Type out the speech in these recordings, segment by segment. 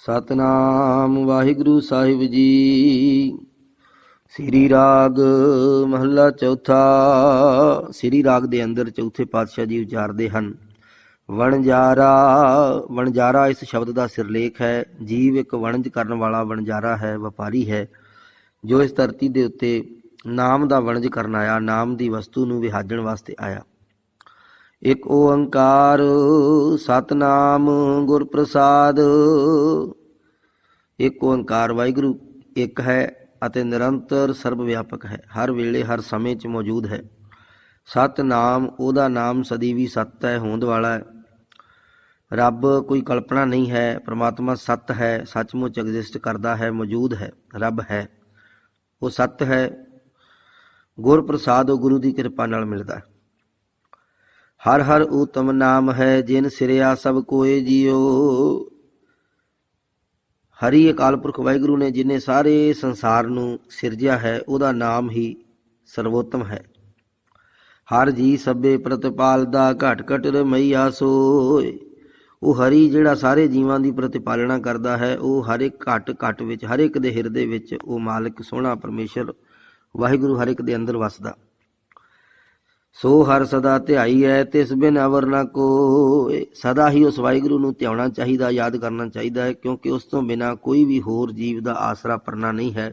ਸਤਨਾਮ ਵਾਹਿਗੁਰੂ ਸਾਹਿਬ ਜੀ। ਸ੍ਰੀ ਰਾਗ ਮਹੱਲਾ ਚੌਥਾ, ਸ੍ਰੀ ਰਾਗ ਦੇ ਅੰਦਰ ਚੌਥੇ ਪਾਤਸ਼ਾਹ ਜੀ ਉਚਾਰਦੇ ਹਨ, ਵਣਜਾਰਾ ਵਣਜਾਰਾ ਇਸ ਸ਼ਬਦ ਦਾ ਸਿਰਲੇਖ ਹੈ, ਜੀਵ ਇੱਕ ਵਣਜ ਕਰਨ ਵਾਲਾ ਵਣਜਾਰਾ ਹੈ, ਵਪਾਰੀ ਹੈ, ਜੋ ਇਸ ਧਰਤੀ ਦੇ ਉੱਤੇ ਨਾਮ ਦਾ ਵਣਜ ਕਰਨ ਆਇਆ, ਨਾਮ ਦੀ ਵਸਤੂ ਨੂੰ ਵਿਹਾਜਣ ਵਾਸਤੇ ਆਇਆ। ਇੱਕ ਓੰਕਾਰ ਸਤਨਾਮ ਗੁਰ ਪ੍ਰਸਾਦ ਇੱਕ ਓੰਕਾਰ ਵਾਹਿਗੁਰੂ ਇੱਕ ਹੈ ਅਤੇ ਨਿਰੰਤਰ ਸਰਬ ਵਿਆਪਕ ਹੈ, ਹਰ ਵੇਲੇ ਹਰ ਸਮੇਂ 'ਚ ਮੌਜੂਦ ਹੈ। ਸਤਨਾਮ, ਉਹਦਾ ਨਾਮ ਸਦੀ ਵੀ ਸੱਤ ਹੈ, ਹੋਂਦ ਵਾਲਾ ਹੈ। ਰੱਬ ਕੋਈ ਕਲਪਨਾ ਨਹੀਂ ਹੈ, ਪ੍ਰਮਾਤਮਾ ਸੱਤ ਹੈ, ਸੱਚਮੁੱਚ ਐਗਜ਼ਿਸਟ ਕਰਦਾ ਹੈ, ਮੌਜੂਦ ਹੈ, ਰੱਬ ਹੈ। ਉਹ ਸੱਤ ਹੈ। ਗੁਰ ਪ੍ਰਸਾਦ ਉਹ ਗੁਰੂ ਦੀ ਕਿਰਪਾ ਨਾਲ ਮਿਲਦਾ ਹੈ। ਹਰ ਹਰ ਉਤਮ ਨਾਮ ਹੈ ਜਿਨ ਸਿਰਿਆ ਸਭ ਕੋਏ ਜੀਓ। ਹਰੀ ਅਕਾਲ ਪੁਰਖ ਵਾਹਿਗੁਰੂ ਨੇ ਜਿਨੇ ਸਾਰੇ ਸੰਸਾਰ ਨੂੰ ਸਿਰਜਿਆ ਹੈ, ਉਹਦਾ ਨਾਮ ਹੀ ਸਰਵੋਤਮ ਹੈ। ਹਰ ਜੀ ਸਭੇ ਪ੍ਰਤਿਪਾਲ ਦਾ ਘਟ ਘਟ ਰਮਈਆ ਸੋਏ। ਉਹ ਹਰੀ ਜਿਹੜਾ ਸਾਰੇ ਜੀਵਾਂ ਦੀ ਪ੍ਰਤਿਪਾਲਣਾ ਕਰਦਾ ਹੈ, ਉਹ ਹਰ ਇੱਕ ਘਟ ਘਟ ਵਿੱਚ, ਹਰ ਇੱਕ ਦੇ ਹਿਰਦੇ ਵਿੱਚ ਉਹ ਮਾਲਕ ਸੋਹਣਾ ਪਰਮੇਸ਼ਰ ਵਾਹਿਗੁਰੂ ਹਰ ਇੱਕ ਦੇ ਅੰਦਰ ਵਸਦਾ। ਸੋ ਹਰ ਸਦਾ ਧਿਆਈ ਹੈ ਤਿਸ ਬਿਨ ਅਵਰ ਨਾ ਕੋਏ। ਸਦਾ ਹੀ ਉਸ ਵਾਹਿਗੁਰੂ ਨੂੰ ਧਿਆਉਣਾ ਚਾਹੀਦਾ, ਯਾਦ ਕਰਨਾ ਚਾਹੀਦਾ ਹੈ, ਕਿਉਂਕਿ ਉਸ ਤੋਂ ਬਿਨਾ ਕੋਈ ਵੀ ਹੋਰ ਜੀਵ ਦਾ ਆਸਰਾ ਪਰਨਾ ਨਹੀਂ ਹੈ,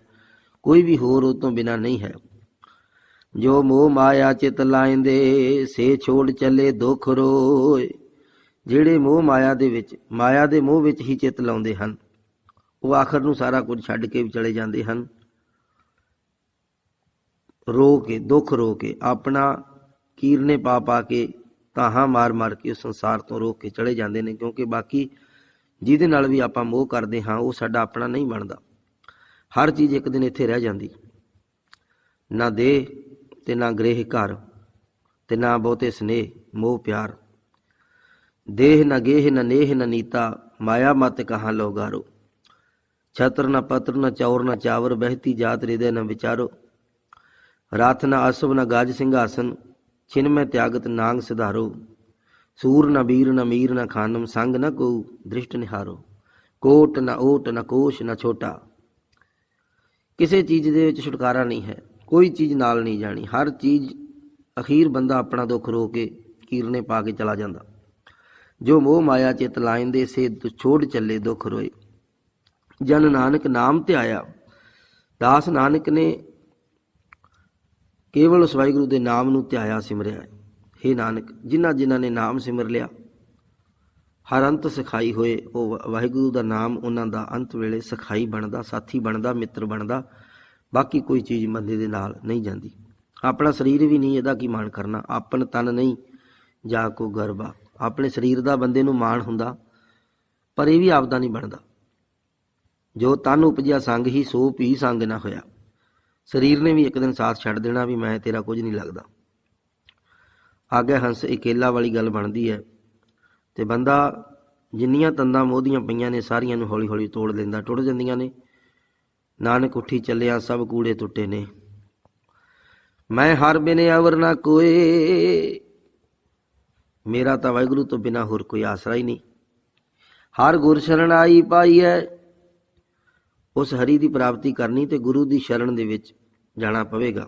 ਕੋਈ ਵੀ ਹੋਰ ਉਹ ਤੋਂ ਬਿਨਾ ਨਹੀਂ ਹੈ। ਜੋ ਮੋਹ ਮਾਇਆ ਚਿਤ ਲਾਇੰਦੇ, ਸੇ ਛੋੜ ਚੱਲੇ ਦੁਖ ਰੋਏ। ਜਿਹੜੇ ਮੋਹ ਮਾਇਆ ਦੇ ਵਿੱਚ, ਮਾਇਆ ਦੇ ਮੋਹ ਵਿੱਚ ਹੀ ਚਿਤ ਲਾਉਂਦੇ ਹਨ, ਉਹ ਆਖਰ ਨੂੰ ਸਾਰਾ ਕੁਝ ਛੱਡ ਕੇ ਵੀ ਚਲੇ ਜਾਂਦੇ ਹਨ। ਰੋ ਕੇ, ਦੁੱਖ ਰੋ ਕੇ, ਆਪਣਾ ਕੀਰਨੇ ਪਾ ਪਾ ਕੇ ਤਾਹਾਂ ਮਾਰ ਮਾਰ ਕੇ ਉਸ ਸੰਸਾਰ ਤੋਂ ਰੋਕ ਕੇ ਚਲੇ ਜਾਂਦੇ ਨੇ, ਕਿਉਂਕਿ ਬਾਕੀ ਜਿਹਦੇ ਨਾਲ ਵੀ ਆਪਾਂ ਮੋਹ ਕਰਦੇ ਹਾਂ, ਉਹ ਸਾਡਾ ਆਪਣਾ ਨਹੀਂ ਬਣਦਾ। ਹਰ ਚੀਜ਼ ਇੱਕ ਦਿਨ ਇੱਥੇ ਰਹਿ ਜਾਂਦੀ। ਨਾ ਦੇਹ ਤੇ ਨਾ ਗ੍ਰਹਿ ਘਰ ਤੇ ਨਾ ਬਹੁਤੇ ਸਨੇਹ, ਮੋਹ ਪਿਆਰ। ਦੇਹ ਨਾ ਗੇਹ, ਨਾ ਨੇਹ, ਨਾ ਨੀਤਾ, ਮਾਇਆ ਮਤ ਕਹਾਂ ਲੋਗਾਰੋ ਛਤਰ ਨਾ ਪਤਰ, ਨਾ ਚੌਰ, ਨਾ ਚਾਵਰ, ਬਹਿਤੀ ਜਾਤ, ਹਿਰਦੈ ਨ ਵਿਚਾਰੋ। ਰਾਤ ਨਾ ਅਸਵ ਨਾ ਗਾਜ ਸਿੰਘਾਸਨ ਛਿਨ ਮੈਂ ਤਿਆਗਤ ਨਾਂਗ ਸਿਧਾਰੋ। ਸੂਰ ਨ ਬੀਰ ਨ ਮੀਰ ਨ ਖਾਨਮ ਸੰਗ ਨ ਕੋ ਦ੍ਰਿਸ਼ਟ ਨਿਹਾਰੋ। ਕੋਟ ਨ ਓਟ ਨ ਕੋਸ਼ ਨ ਛੋਟਾ। ਕਿਸੇ ਚੀਜ਼ ਦੇ ਵਿੱਚ ਛੁਟਕਾਰਾ ਨਹੀਂ ਹੈ। ਕੋਈ ਚੀਜ਼ ਨਾਲ ਨਹੀਂ ਜਾਣੀ। ਹਰ ਚੀਜ਼ ਅਖੀਰ ਬੰਦਾ ਆਪਣਾ ਦੁੱਖ ਰੋ ਕੇ ਕੀਰਨੇ ਪਾ ਕੇ ਚਲਾ ਜਾਂਦਾ। ਜੋ ਮੋਹ ਮਾਇਆ ਚਿਤ ਲਾਇੰਦੇ ਸੇ ਛੋੜ ਚੱਲੇ ਦੁੱਖ ਰੋਏ। ਜਨ ਨਾਨਕ ਨਾਮ ਤੇ ਆਇਆ ਦਾਸ ਨਾਨਕ ਨੇ ਕੇਵਲ ਉਸ ਵਾਹਿਗੁਰੂ ਦੇ ਨਾਮ ਨੂੰ ਧਿਆਇਆ ਸਿਮਰਿਆ ਹੈ। हे ਨਾਨਕ, ਜਿਨ੍ਹਾਂ ਜਿਨ੍ਹਾਂ ਨੇ ਨਾਮ ਸਿਮਰ ਲਿਆ, ਹਰ ਅੰਤ ਸਿਖਾਈ ਹੋਏ, ਉਹ ਵਾ- ਵਾਹਿਗੁਰੂ ਦਾ ਨਾਮ ਉਹਨਾਂ ਦਾ ਅੰਤ ਵੇਲੇ ਸਿਖਾਈ ਬਣਦਾ, ਸਾਥੀ ਬਣਦਾ, ਮਿੱਤਰ ਬਣਦਾ, ਬਾਕੀ ਕੋਈ ਚੀਜ਼ ਬੰਦੇ ਦੇ ਨਾਲ ਨਹੀਂ ਜਾਂਦੀ। ਆਪਣਾ ਸਰੀਰ ਵੀ ਨਹੀਂ ਇਹਦਾ ਕੀ ਮਾਣ ਕਰਨਾ, ਆਪਨ ਤਨ ਨਹੀਂ ਜਾ ਕੋ ਗਰਬਾ। ਆਪਣੇ ਸਰੀਰ ਦਾ ਬੰਦੇ ਨੂੰ ਮਾਣ ਹੁੰਦਾ, ਪਰ ਇਹ ਵੀ ਆਪਦਾ ਨਹੀਂ ਬਣਦਾ। ਜੋ ਤਨ ਉਪਜਿਆ ਸੰਗ ਹੀ, ਸੋ ਪੀ ਸੰਗ ਨਾ ਹੋਇਆ। ਸਰੀਰ ਨੇ ਵੀ ਇੱਕ ਦਿਨ ਸਾਥ ਛੱਡ ਦੇਣਾ ਵੀ ਮੈਂ ਤੇਰਾ ਕੁਝ ਨਹੀਂ ਲੱਗਦਾ। ਆਗੇ ਹੰਸ ਇਕੇਲਾ ਵਾਲੀ ਗੱਲ ਬਣਦੀ ਹੈ ਤੇ ਬੰਦਾ ਜਿੰਨੀਆਂ ਤੰਦਾਂ ਮੋਦੀਆਂ ਪਈਆਂ ਨੇ ਸਾਰੀਆਂ ਨੂੰ ਹੌਲੀ ਹੌਲੀ ਤੋੜ ਲੈਂਦਾ, ਟੁੱਟ ਜਾਂਦੀਆਂ ਨੇ। ਨਾਨਕ ਉੱਠੀ ਚੱਲਿਆ, ਸਭ ਕੂੜੇ ਟੁੱਟੇ ਨੇ। ਮੈਂ ਹਰ ਬਿਨੇ ਅਵਰ ਨਾ ਕੋਏ, ਮੇਰਾ ਤਾਂ ਵਾਹਿਗੁਰੂ ਤੋਂ ਬਿਨਾ ਹੋਰ ਕੋਈ ਆਸਰਾ ਹੀ ਨਹੀਂ। ਹਰ ਗੁਰ ਸ਼ਰਨ ਆਈ ਪਾਈ ਹੈ ਉਸ ਹਰੀ ਦੀ ਪ੍ਰਾਪਤੀ ਕਰਨੀ ਤੇ ਗੁਰੂ ਦੀ ਸ਼ਰਨ ਦੇ ਵਿੱਚ ਜਾਣਾ ਪਵੇਗਾ।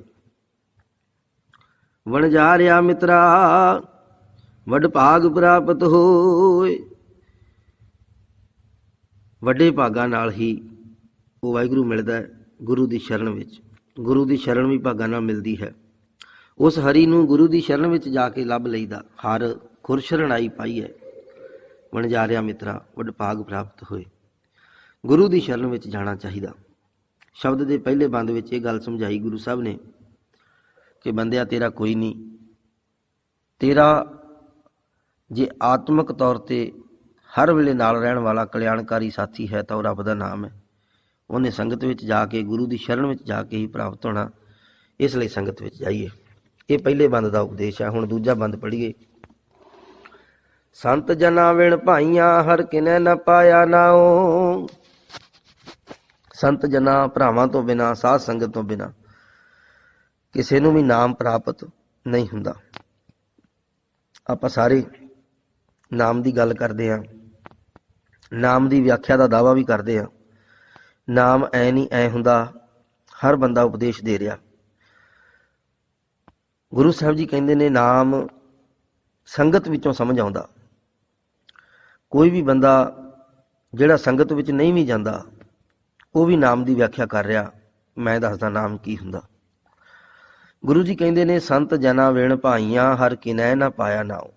ਵਣ ਜਾ ਰਿਆ ਮਿੱਤਰਾ, ਵੱਡ ਭਾਗ ਪ੍ਰਾਪਤ ਹੋਏ। ਵੱਡੇ ਭਾਗਾਂ ਨਾਲ ਹੀ ਉਹ ਵਾਹਿਗੁਰੂ ਮਿਲਦਾ ਹੈ ਗੁਰੂ ਦੀ ਸ਼ਰਨ ਵਿੱਚ। ਗੁਰੂ ਦੀ ਸ਼ਰਨ ਵੀ ਭਾਗਾਂ ਨਾਲ ਮਿਲਦੀ ਹੈ। ਉਸ ਹਰੀ ਨੂੰ ਗੁਰੂ ਦੀ ਸ਼ਰਨ ਵਿੱਚ ਜਾ ਕੇ ਲੱਭ ਲਈਦਾ। ਹਰ ਖੁਰ ਸ਼ਰਣਾਈ ਪਾਈ ਹੈ। ਵਣ ਜਾ ਰਿਆ ਮਿੱਤਰਾ, ਵੱਡ ਭਾਗ ਪ੍ਰਾਪਤ ਹੋਏ। ਗੁਰੂ ਦੀ ਸ਼ਰਨ ਵਿੱਚ ਜਾਣਾ ਚਾਹੀਦਾ। ਸ਼ਬਦ ਦੇ ਪਹਿਲੇ ਬੰਦ ਵਿੱਚ ਇਹ ਗੱਲ ਸਮਝਾਈ ਗੁਰੂ ਸਾਹਿਬ ਨੇ ਕਿ ਬੰਦਿਆ, ਤੇਰਾ ਕੋਈ ਨਹੀਂ। ਤੇਰਾ ਜੇ ਆਤਮਿਕ ਤੌਰ ਤੇ ਹਰ ਵੇਲੇ ਨਾਲ ਰਹਿਣ ਵਾਲਾ ਕਲਿਆਣਕਾਰੀ ਸਾਥੀ ਹੈ, ਤਾਂ ਉਹ ਰੱਬ ਦਾ ਨਾਮ ਹੈ। ਉਹਨੇ ਸੰਗਤ ਵਿੱਚ ਜਾ ਕੇ, ਗੁਰੂ ਦੀ ਸ਼ਰਨ ਵਿੱਚ ਜਾ ਕੇ ਹੀ ਪ੍ਰਾਪਤ ਹੋਣਾ, ਇਸ ਲਈ ਸੰਗਤ ਵਿੱਚ ਜਾਈਏ। ਇਹ ਪਹਿਲੇ ਬੰਦ ਦਾ ਉਪਦੇਸ਼ ਹੈ। ਹੁਣ ਦੂਜਾ ਬੰਦ ਪੜ੍ਹੀਏ। ਸੰਤ ਜਨਾ ਵਿਣ ਭਾਈਆਂ, ਹਰ ਕਿਨੈ ਨ ਪਾਇਆ ਨਾਉ। ਸੰਤ ਜਨਾ ਭਰਾਵਾਂ ਤੋਂ ਬਿਨਾ, ਸਾਧ ਸੰਗਤ ਤੋਂ ਬਿਨਾ ਕਿਸੇ ਨੂੰ ਵੀ ਨਾਮ ਪ੍ਰਾਪਤ ਨਹੀਂ ਹੁੰਦਾ। ਆਪਾਂ ਸਾਰੇ ਨਾਮ ਦੀ ਗੱਲ ਕਰਦੇ ਹਾਂ। ਨਾਮ ਦੀ ਵਿਆਖਿਆ ਦਾ ਦਾਵਾ ਵੀ ਕਰਦੇ ਆ ਨਾਮ ਐ ਨਹੀਂ ਐ ਹੁੰਦਾ, ਹਰ ਬੰਦਾ ਉਪਦੇਸ਼ ਦੇ ਰਿਹਾ। ਗੁਰੂ ਸਾਹਿਬ ਜੀ ਕਹਿੰਦੇ ਨੇ, ਨਾਮ ਸੰਗਤ ਵਿੱਚੋਂ ਸਮਝ ਆਉਂਦਾ। ਕੋਈ ਵੀ ਬੰਦਾ ਜਿਹੜਾ ਸੰਗਤ ਵਿੱਚ ਨਹੀਂ ਵੀ ਜਾਂਦਾ ਉਹ ਵੀ ਨਾਮ ਦੀ ਵਿਆਖਿਆ ਕਰ ਰਿਹਾ। ਮੈਂ ਦੱਸਦਾ ਨਾਮ ਕੀ ਹੁੰਦਾ। ਗੁਰੂ ਜੀ ਕਹਿੰਦੇ ਨੇ, ਸੰਤ ਜਨਾ ਵਿਣ ਭਾਈਆਂ, ਹਰ ਕਿਨੈ ਨਾ ਪਾਇਆ ਨਾਉ।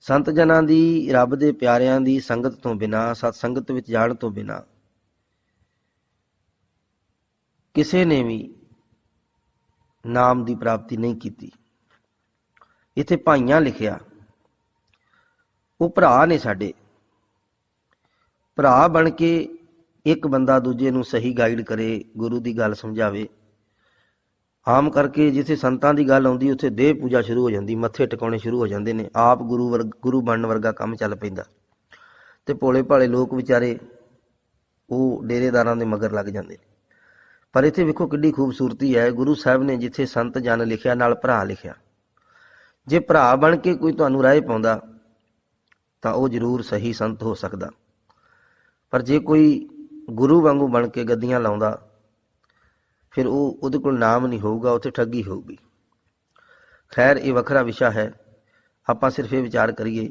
ਸੰਤ ਜਨਾਂ ਦੀ, ਰੱਬ ਦੇ ਪਿਆਰਿਆਂ ਦੀ ਸੰਗਤ ਤੋਂ ਬਿਨਾ, ਸਤ ਸੰਗਤ ਵਿੱਚ ਜਾਣ ਤੋਂ ਬਿਨਾ, ਕਿਸੇ ਨੇ ਵੀ ਨਾਮ ਦੀ ਪ੍ਰਾਪਤੀ ਨਹੀਂ ਕੀਤੀ। ਇੱਥੇ ਭਾਈਆਂ ਲਿਖਿਆ, ਉਹ ਭਰਾ ਨੇ ਸਾਡੇ। ਭਰਾ ਬਣ ਕੇ ਇੱਕ ਬੰਦਾ ਦੂਜੇ ਨੂੰ ਸਹੀ ਗਾਈਡ ਕਰੇ, ਗੁਰੂ ਦੀ ਗੱਲ ਸਮਝਾਵੇ। ਆਮ ਕਰਕੇ ਜਿੱਥੇ ਸੰਤਾਂ ਦੀ ਗੱਲ ਆਉਂਦੀ, ਉੱਥੇ ਦੇਹ ਪੂਜਾ ਸ਼ੁਰੂ ਹੋ ਜਾਂਦੀ, ਮੱਥੇ ਟਿਕਾਉਣੇ ਸ਼ੁਰੂ ਹੋ ਜਾਂਦੇ ਨੇ। ਆਪ ਗੁਰੂ ਵਰਗ ਗੁਰੂ ਬਣਨ ਵਰਗਾ ਕੰਮ ਚੱਲ ਪੈਂਦਾ। ਤੇ ਭੋਲੇ ਭਾਲੇ ਲੋਕ ਵਿਚਾਰੇ, ਉਹ ਡੇਰੇਦਾਰਾਂ ਦੇ ਮਗਰ ਲੱਗ ਜਾਂਦੇ ਨੇ। ਪਰ ਇੱਥੇ ਵੇਖੋ ਕਿੱਡੀ ਖੂਬਸੂਰਤੀ ਹੈ। ਗੁਰੂ ਸਾਹਿਬ ਨੇ ਜਿੱਥੇ ਸੰਤ ਜਨ ਲਿਖਿਆ, ਨਾਲ ਭਰਾ ਲਿਖਿਆ। ਜੇ ਭਰਾ ਬਣ ਕੇ ਕੋਈ ਤੁਹਾਨੂੰ ਰਾਹ ਪਾਉਂਦਾ, ਤਾਂ ਉਹ ਜ਼ਰੂਰ ਸਹੀ ਸੰਤ ਹੋ ਸਕਦਾ। ਪਰ ਜੇ ਕੋਈ ਗੁਰੂ ਵਾਂਗੂ ਬਣ ਕੇ ਗੱਦੀਆਂ ਲਾਉਂਦਾ, ਫਿਰ ਉਹ ਉਹਦੇ ਕੋਲ ਨਾਮ ਨਹੀਂ ਹੋਊਗਾ, ਉੱਥੇ ਠੱਗੀ ਹੋਊਗੀ। ਖੈਰ, ਇਹ ਵੱਖਰਾ ਵਿਸ਼ਾ ਹੈ। ਆਪਾਂ ਸਿਰਫ ਇਹ ਵਿਚਾਰ ਕਰੀਏ,